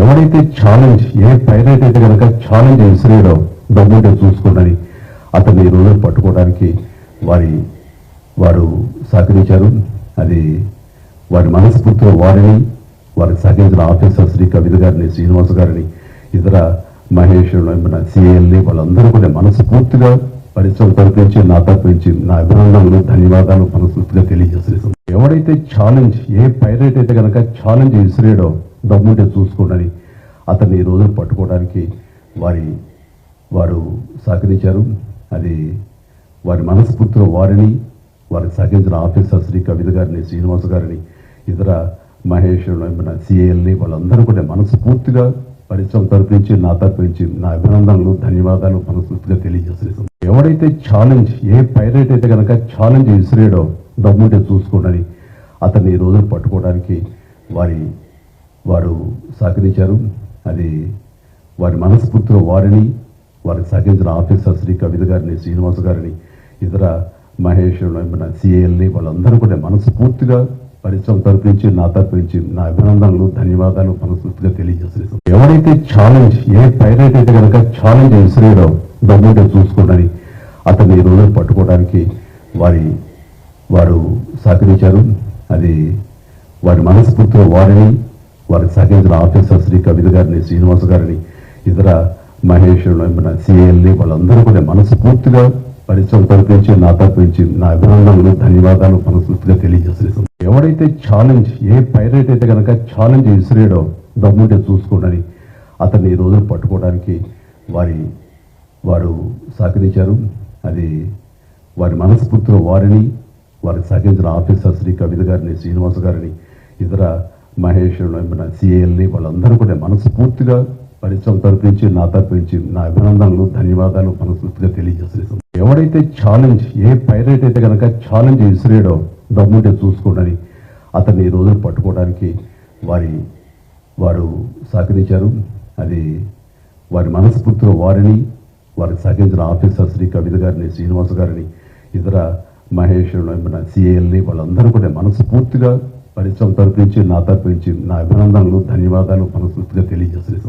ఎవరైతే ఛాలెంజ్ ఏ పైలట్ అయితే కనుక ఛాలెంజ్ విసిరేయడం దమ్ముంటే చూసుకోండి అతన్ని ఈ రోజు పట్టుకోవడానికి వారి వారు సహకరించారు. అది వారి మనస్ఫూర్తిగా వారిని వారికి సహకరించిన ఆఫీసర్ శ్రీ కవిత గారిని శ్రీనివాస్ గారిని ఇతర మహేశ్వరుడు మన సిఎల్ని వాళ్ళందరూ కూడా మనస్ఫూర్తిగా పరిశ్రమ తరపించి నా తరపించి నా అభినందనలు ధన్యవాదాలు మనస్ఫూర్తిగా తెలియజేస్తున్నాను. ఎవరైతే ఛాలెంజ్ ఏ పైలట్ అయితే కనుక ఛాలెంజ్ విసిరేయడం దమ్ముంటే చూసుకోండి అతన్ని ఈ పట్టుకోవడానికి వారి వారు సహకరించారు. అది వారి మనస్ఫూర్తిగా వారిని వారికి సహకరించిన ఆఫీసర్ శ్రీ కవిత గారిని శ్రీనివాస్ గారిని ఇతర మహేష్ మన సిఏఎల్ని వాళ్ళందరూ కూడా మనస్ఫూర్తిగా పరిశ్రమ తరపించి నా తరపించి నా అభినందనలు ధన్యవాదాలు మనస్ఫూర్తిగా తెలియజేస్తున్నాను. ఎవడైతే ఛాలెంజ్ ఏ పైలట్ అయితే కనుక ఛాలెంజ్ విసిరేయడో దమ్ముంటే చూసుకోండి అతన్ని ఈ రోజులు పట్టుకోవడానికి వారి వారు సహకరించారు అది వారి మనస్ఫూర్తిలో వారిని వారికి సహకరించిన ఆఫీసర్ శ్రీ కవిత గారిని శ్రీనివాస్ గారిని ఇతర మహేష్ మన సిఏఎల్ని వాళ్ళందరూ కూడా మనస్ఫూర్తిగా పరిశ్రమ తరపించి నా తరపించి నా అభినందనలు ధన్యవాదాలు మనస్ఫూర్తిగా తెలియజేస్తున్నాను. ఎవరైతే ఛాలెంజ్ ఏ పైరైట్ అయితే కనుక ఛాలెంజ్ విసిరేయడం దమ్ముంటే చూసుకోండి. అతన్ని ఈ రోజు పట్టుకోవడానికి వారి వారు సహకరించారు అది వారి మనస్ఫూర్తిలో వారిని వారికి సహకరించిన ఆఫీసర్ శ్రీ కవిత గారిని శ్రీనివాస్ గారిని ఇతర మహేష్ మన సిఏఎల్ని వాళ్ళందరూ కూడా మనస్ఫూర్తిగా పరిశ్రమ తరపించి నా తరపించి నా అభినందనలు ధన్యవాదాలు మనస్ఫూర్తిగా తెలియజేస్తున్నాను. ఎవరైతే ఛాలెంజ్ ఏ పైరేట్ అయితే కనుక ఛాలెంజ్ విసిరేయడో దమ్ముంటే చూసుకోండి అతన్ని ఈ రోజు పట్టుకోవడానికి వారి వారు సహకరించారు. అది వారి మనస్ఫూర్తిగా వారిని వారికి సహకరించిన ఆఫీసర్ శ్రీ కవిత గారిని శ్రీనివాస గారిని ఇతర మహేష్ మన సిఏఎల్ని వాళ్ళందరూ కూడా మనస్ఫూర్తిగా పరిశ్రమ తరపించి నా తరపించి నా అభినందనలు ధన్యవాదాలు మనస్ఫూర్తిగా తెలియజేస్తున్నాం ఎవరైతే ఛాలెంజ్ ఏ పైలట్ అయితే కనుక ఛాలెంజ్ విసిరేయడో దమ్ముంటే చూసుకోండి. అతన్ని ఈ రోజున పట్టుకోవడానికి వారి వారు సహకరించారు. అది వారి మనస్ఫూర్తిగా వారిని వారికి సహకరించిన ఆఫీసర్ శ్రీ కవిత గారిని శ్రీనివాస్ గారిని ఇతర మహేష్ మన సిఏఎల్ని వాళ్ళందరూ కూడా మనస్ఫూర్తిగా పరిశ్రమ తరపించి నా తరపించి నా అభినందనలు ధన్యవాదాలు మనస్ఫూర్తిగా తెలియజేస్తున్నాను.